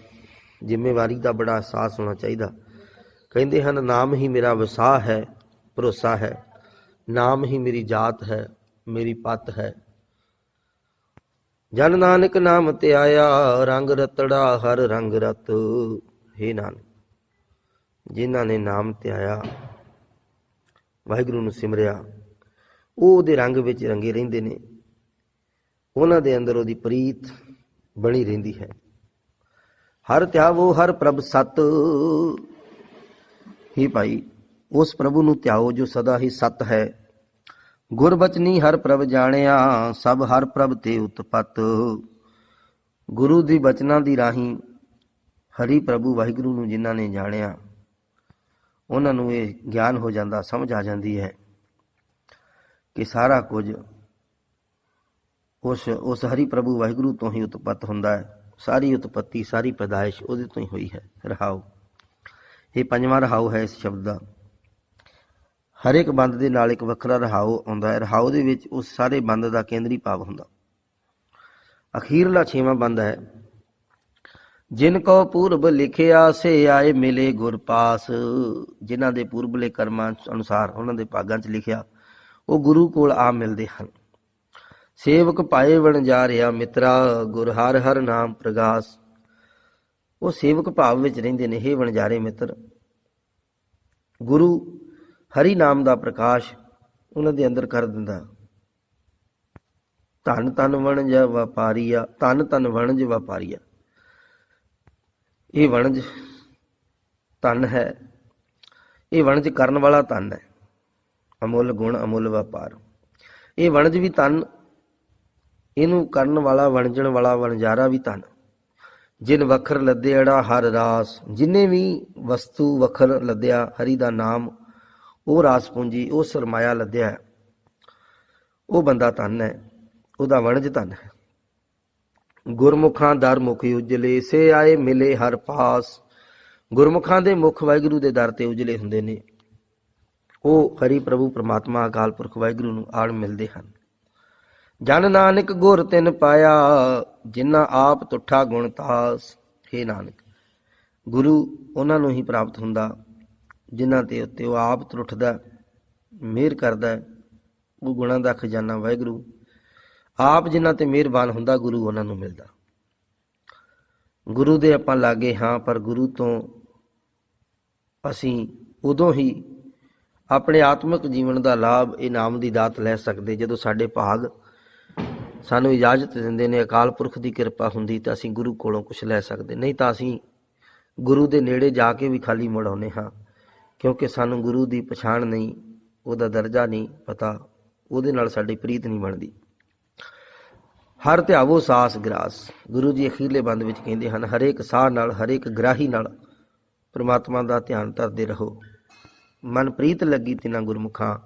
ਜ਼ਿੰਮੇਵਾਰੀ ਦਾ ਬੜਾ ਅਹਿਸਾਸ ਹੋਣਾ ਚਾਹੀਦਾ। ਕਹਿੰਦੇ ਹਨ, ਨਾਮ ਹੀ ਮੇਰਾ ਵਿਸਾਹ ਹੈ, ਭਰੋਸਾ ਹੈ। ਨਾਮ ਹੀ ਮੇਰੀ ਜਾਤ ਹੈ, ਮੇਰੀ ਪਤ ਹੈ। ਜਨ ਨਾਨਕ ਨਾਮ ਤੇ ਆਇਆ, ਰੰਗ ਰਤੜਾ ਹਰ ਰੰਗ ਰਤ। हे ਨਾਨਕ, ਜਿਨ੍ਹਾਂ ਨੇ ਨਾਮ ਤੇ ਆਇਆ, ਵਾਹਿਗੁਰੂ ਨੂੰ ਸਿਮਰਿਆ, ਉਹ ਉਹਦੇ ਰੰਗ ਵਿੱਚ ਰੰਗੇ ਰਹਿੰਦੇ ਨੇ। ਉਹਨਾਂ ਦੇ ਅੰਦਰ ਉਹਦੀ ਪ੍ਰੀਤ ਬਣੀ ਰਹਿੰਦੀ ਹੈ। ਹਰ ਧਿਆਵੋ ਹਰ ਪ੍ਰਭ ਸਤ। ਹੀ ਭਾਈ, ਉਸ ਪ੍ਰਭੂ ਨੂੰ ਧਿਆਓ ਜੋ ਸਦਾ ਹੀ ਸਤ ਹੈ। ਗੁਰਬਚਨੀ ਹਰ ਪ੍ਰਭ ਜਾਣਿਆ, ਸਭ ਹਰ ਪ੍ਰਭ ਤੇ ਉਤਪਤ। ਗੁਰੂ ਦੀ ਬਚਨਾਂ ਦੀ ਰਾਹੀਂ ਹਰੀ ਪ੍ਰਭੂ ਵਾਹਿਗੁਰੂ ਨੂੰ ਜਿਨ੍ਹਾਂ ਨੇ ਜਾਣਿਆ, ਉਹਨਾਂ ਨੂੰ ਇਹ ਗਿਆਨ ਹੋ ਜਾਂਦਾ, ਸਮਝ ਆ ਜਾਂਦੀ ਹੈ ਕਿ ਸਾਰਾ ਕੁਝ ਉਸ ਉਸ ਹਰੀ ਪ੍ਰਭੂ ਵਾਹਿਗੁਰੂ ਤੋਂ ਹੀ ਉਤਪਤ ਹੁੰਦਾ ਹੈ। ਸਾਰੀ ਉਤਪਤੀ, ਸਾਰੀ ਪੈਦਾਇਸ਼ ਉਹਦੇ ਤੋਂ ਹੀ ਹੋਈ ਹੈ। ਰਹਾਉ ਇਹ ਪੰਜਵਾਂ ਰਹਾਉ ਹੈ ਇਸ ਸ਼ਬਦ ਦਾ। ਹਰ ਇੱਕ ਬੰਦ ਦੇ ਨਾਲ ਇੱਕ ਵੱਖਰਾ ਰਹਾਉ ਆਉਂਦਾ ਹੈ। ਰਹਾਉ ਦੇ ਵਿੱਚ ਉਸ ਸਾਰੇ ਬੰਦ ਦਾ ਕੇਂਦਰੀ ਭਾਵ ਹੁੰਦਾ। ਅਖੀਰਲਾ ਛੇਵਾਂ ਬੰਦ ਹੈ। ਜਿਨ ਕੋ ਪੂਰਬ ਲਿਖਿਆ, ਸੇ ਆਏ ਮਿਲੇ ਗੁਰ ਪਾਸ। ਜਿਨ੍ਹਾਂ ਦੇ ਪੂਰਬਲੇ ਕਰਮਾਂ ਅਨੁਸਾਰ ਉਹਨਾਂ ਦੇ ਭਾਗਾਂ 'ਚ ਲਿਖਿਆ, ਉਹ ਗੁਰੂ ਕੋਲ ਆ ਮਿਲਦੇ ਹਨ। ਸੇਵਕ ਪਾਏ ਵਣ ਜਾ ਰਿਆ ਮਿੱਤਰਾ, ਗੁਰ ਹਰ ਹਰ ਨਾਮ ਪ੍ਰਗਾਸ। ਉਹ ਸੇਵਕ ਭਾਵ ਵਿੱਚ ਰਹਿੰਦੇ ਨੇ ਇਹ ਵਣਜਾਰੇ ਮਿੱਤਰ। ਗੁਰੂ ਹਰੀ ਨਾਮ ਦਾ ਪ੍ਰਕਾਸ਼ ਉਹਨਾਂ ਦੇ ਅੰਦਰ ਕਰ ਦਿੰਦਾ। ਧਨ ਧਨ ਵਣਜ ਵਪਾਰੀਆ, ਧਨ ਧਨ ਵਣਜ ਵਪਾਰੀਆ। ਇਹ ਵਣਜ ਧਨ ਹੈ। ਇਹ ਵਣਜ ਕਰਨ ਵਾਲਾ ਧਨ ਹੈ। ਅਮੁੱਲ ਗੁਣ, ਅਮੁੱਲ ਵਪਾਰ। ਇਹ ਵਣਜ ਵੀ ਧਨ, ਇਹਨੂੰ ਕਰਨ ਵਾਲਾ, ਵਣਜਣ ਵਾਲਾ ਵਣਜਾਰਾ ਵੀ ਧਨ। ਜਿਨ ਵਖਰ ਲੱਦਿਆੜਾ ਹਰ ਰਾਸ, ਜਿਨੇ ਵੀ ਵਸਤੂ ਵਖਰ ਲੱਦਿਆ, ਹਰੀ ਦਾ ਨਾਮ ਉਹ ਰਾਸ ਪੂੰਜੀ, ਉਹ ਸਰਮਾਇਆ ਲੱਦਿਆ ਉਹ ਬੰਦਾ ਧਨ ਹੈ, ਉਹਦਾ ਵਣਜ ਧਨ ਹੈ। ਗੁਰਮੁਖਾਂ ਦਰ ਮੁਖ ਉਜਲੇ, ਸੇ ਆਏ ਮਿਲੇ ਹਰ ਪਾਸ। ਗੁਰਮੁਖਾਂ ਦੇ ਮੁਖ ਵਾਹਿਗੁਰੂ ਦੇ ਦਰ ਤੇ ਉਜਲੇ ਹੁੰਦੇ ਨੇ। ਉਹ ਹਰੀ ਪ੍ਰਭੂ, ਪ੍ਰਮਾਤਮਾ, ਅਕਾਲ ਪੁਰਖ ਵਾਹਿਗੁਰੂ ਨੂੰ ਆੜ ਮਿਲਦੇ ਹਨ। ਜਨ ਨਾਨਕ ਗੁਰ ਤਿਨ ਪਾਇਆ, ਜਿਨ੍ਹਾਂ ਆਪ ਤੁਠਾ ਗੁਣ ਤਾਸ। ਹੈ ਨਾਨਕ, ਗੁਰੂ ਉਹਨਾਂ ਨੂੰ ਹੀ ਪ੍ਰਾਪਤ ਹੁੰਦਾ, ਜਿਨ੍ਹਾਂ ਤੇ ਉੱਤੇ ਉਹ ਆਪ ਤਰੁੱਠਦਾ, ਮਿਹਰ ਕਰਦਾ, ਉਹ ਗੁਣਾਂ ਦਾ ਖਜ਼ਾਨਾ ਵਾਹਿਗੁਰੂ। ਆਪ ਜਿਨ੍ਹਾਂ ਤੇ ਮਿਹਰਬਾਨ ਹੁੰਦਾ, ਗੁਰੂ ਉਹਨਾਂ ਨੂੰ ਮਿਲਦਾ। ਗੁਰੂ ਦੇ ਆਪਾਂ ਲਾਗੇ ਹਾਂ, ਪਰ ਗੁਰੂ ਤੋਂ ਅਸੀਂ ਉਦੋਂ ਹੀ ਆਪਣੇ ਆਤਮਿਕ ਜੀਵਨ ਦਾ ਲਾਭ ਇਨਾਮ ਦੀ ਦਾਤ ਲੈ ਸਕਦੇ, ਜਦੋਂ ਸਾਡੇ ਭਾਗ ਸਾਨੂੰ ਇਜਾਜ਼ਤ ਦਿੰਦੇ ਨੇ, ਅਕਾਲ ਪੁਰਖ ਦੀ ਕਿਰਪਾ ਹੁੰਦੀ ਤਾਂ ਅਸੀਂ ਗੁਰੂ ਕੋਲੋਂ ਕੁਝ ਲੈ ਸਕਦੇ। ਨਹੀਂ ਤਾਂ ਅਸੀਂ ਗੁਰੂ ਦੇ ਨੇੜੇ ਜਾ ਕੇ ਵੀ ਖਾਲੀ ਮੁੜ ਆਉਂਦੇ ਹਾਂ, ਕਿਉਂਕਿ ਸਾਨੂੰ ਗੁਰੂ ਦੀ ਪਛਾਣ ਨਹੀਂ, ਉਹਦਾ ਦਰਜਾ ਨਹੀਂ ਪਤਾ, ਉਹਦੇ ਨਾਲ ਸਾਡੀ ਪ੍ਰੀਤ ਨਹੀਂ ਬਣਦੀ। ਹਰ ਧਿਆਵੋ ਸਾਸ ਗਰਾਸ। ਗੁਰੂ ਜੀ ਅਖੀਰਲੇ ਬੰਦ ਵਿੱਚ ਕਹਿੰਦੇ ਹਨ, ਹਰੇਕ ਸਾਹ ਨਾਲ, ਹਰੇਕ ਗ੍ਰਾਹੀ ਨਾਲ ਪ੍ਰਮਾਤਮਾ ਦਾ ਧਿਆਨ ਧਰਦੇ ਰਹੋ। ਮਨ ਪ੍ਰੀਤ ਲੱਗੀ ਤਿਨਾ ਗੁਰਮੁਖਾਂ,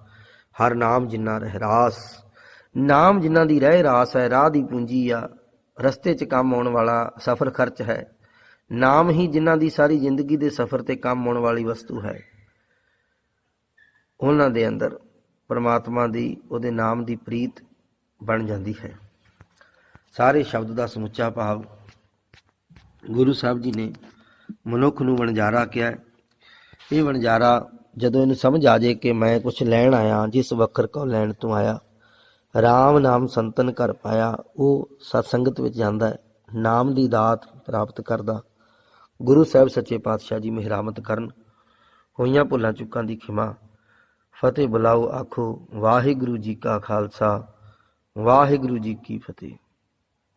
ਹਰ ਨਾਮ ਜਿਨਾ ਰਹਿਰਾਸ। ਨਾਮ ਜਿਨ੍ਹਾਂ ਦੀ ਰਹਿ ਰਾਸ ਹੈ, ਰਾਹ ਦੀ ਪੂੰਜੀ ਆ, ਰਸਤੇ 'ਚ ਕੰਮ ਆਉਣ ਵਾਲਾ ਸਫਰ ਖਰਚ ਹੈ। ਨਾਮ ਹੀ ਜਿਨ੍ਹਾਂ ਦੀ ਸਾਰੀ ਜ਼ਿੰਦਗੀ ਦੇ ਸਫਰ ਤੇ ਕੰਮ ਆਉਣ ਵਾਲੀ ਵਸਤੂ ਹੈ। ਉਹਨਾਂ ਦੇ ਅੰਦਰ ਪਰਮਾਤਮਾ ਦੀ, ਉਹਦੇ ਨਾਮ ਦੀ ਪ੍ਰੀਤ ਬਣ ਜਾਂਦੀ ਹੈ। ਸਾਰੇ ਸ਼ਬਦ ਦਾ ਸਮੁੱਚਾ ਭਾਵ ਗੁਰੂ ਸਾਹਿਬ ਜੀ ਨੇ ਮਨੁੱਖ ਨੂੰ ਵਣਜਾਰਾ ਕਿਹਾ ਇਹ ਵਣਜਾਰਾ ਜਦੋਂ ਇਹਨੂੰ ਸਮਝ ਆ ਜੇ ਕਿ ਮੈਂ ਕੁਝ ਲੈਣ ਆਇਆ, ਜਿਸ ਵਕਰ ਕੋ ਲੈਣ ਤੋਂ ਆਇਆ RAM ਨਾਮ ਸੰਤਨ ਘਰ ਪਾਇਆ, ਉਹ ਸਤਸੰਗਤ ਵਿੱਚ ਜਾਂਦਾ ਨਾਮ ਦੀ ਦਾਤ ਪ੍ਰਾਪਤ ਕਰਦਾ। ਗੁਰੂ ਸਾਹਿਬ ਸੱਚੇ ਪਾਤਸ਼ਾਹ ਜੀ ਮਿਹਰਾਮਤ ਕਰਨ, ਹੋਈਆਂ ਭੁੱਲਾਂ ਚੁੱਕਾਂ ਦੀ ਖਿਮਾ। ਫਤਿਹ ਬੁਲਾਓ ਆਖੋ, ਵਾਹਿਗੁਰੂ ਜੀ ਕਾ ਖਾਲਸਾ, ਵਾਹਿਗੁਰੂ ਜੀ ਕੀ ਫਤਿਹ।